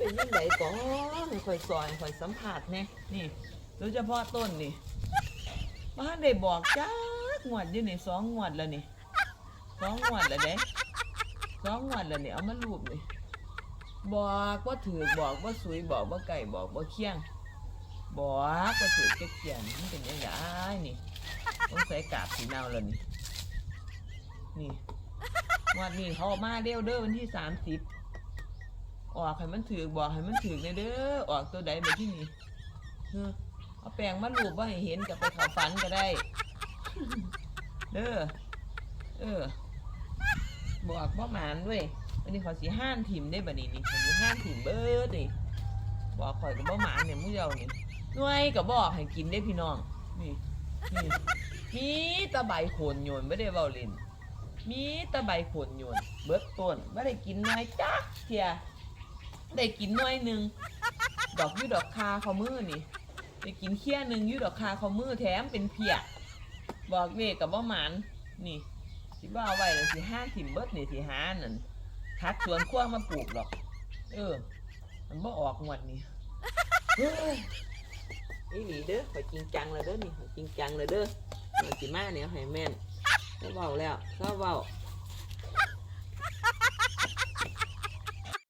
เป็นยังไงก่อนค่อยซอยค่อยสัมผัสแน่นี่โดยเฉพาะต้นนี่มานได้บอกจ้างวดอยู่นี่สองงวดแล้วนี่สองงวดแล้วเด้สองงวดแล้วนี่เอามารูปนี่บอกว่าถือบอกว่าสุยบอกว่าไก่บอกว่าเคียง บอกว่าถือเก็บเกียนมันเป็นยังไงนี่ต้องใส่กาบสีเนาแล้วนี่นี่งวดนี้เขาเอกมาเร็วเด้อวันที่สามสิบ ออกให้มันถือบอกให้มันถือในเด้อออกตัวใดไปที่นี่เออเอาแปรงมาลูบว่าให้เห็นกับไปเขาฝันก็ได้ เด้อเออบอกว่าหมานด้วยวันนี้ขาสีห้านถิ่มได้บัดนี้นี่ขาสีห้านถิ่มเบิดนี่บอกข่อยกับบ่หมานเนี่ยมื้อเดียวนี่หน่วยกับบอกให้กินได้พี่น้องนี่นี่มีตะใบโขนโยนไม่ได้เว้าล่นมีตะใบโขนโยนเบิดต้นไม่ได้กินน่วยจักเทีย ได้กินหน่วยหนึ่งดอกยูดอกคาขามือนี่ได้กินเคี้ยหนึ่งยูดอกคาขามือแถมเป็นเพียบอกเวกับว่าหมันนี่สิว่าเอาไว้เลยสิห้าถิ่มเบิดนี่สิห้านั่นทักสวนขั้วมาปลูกหรอก เออ มันบ่ออกงวดนี่เฮ้ยอีหลีเด้อขอยจริงจังเลยเด้อนี่ขอยจริงจังเลยเด้อสิมาเนี่ยให้แม่นก็เว้าแล้วก็เว้า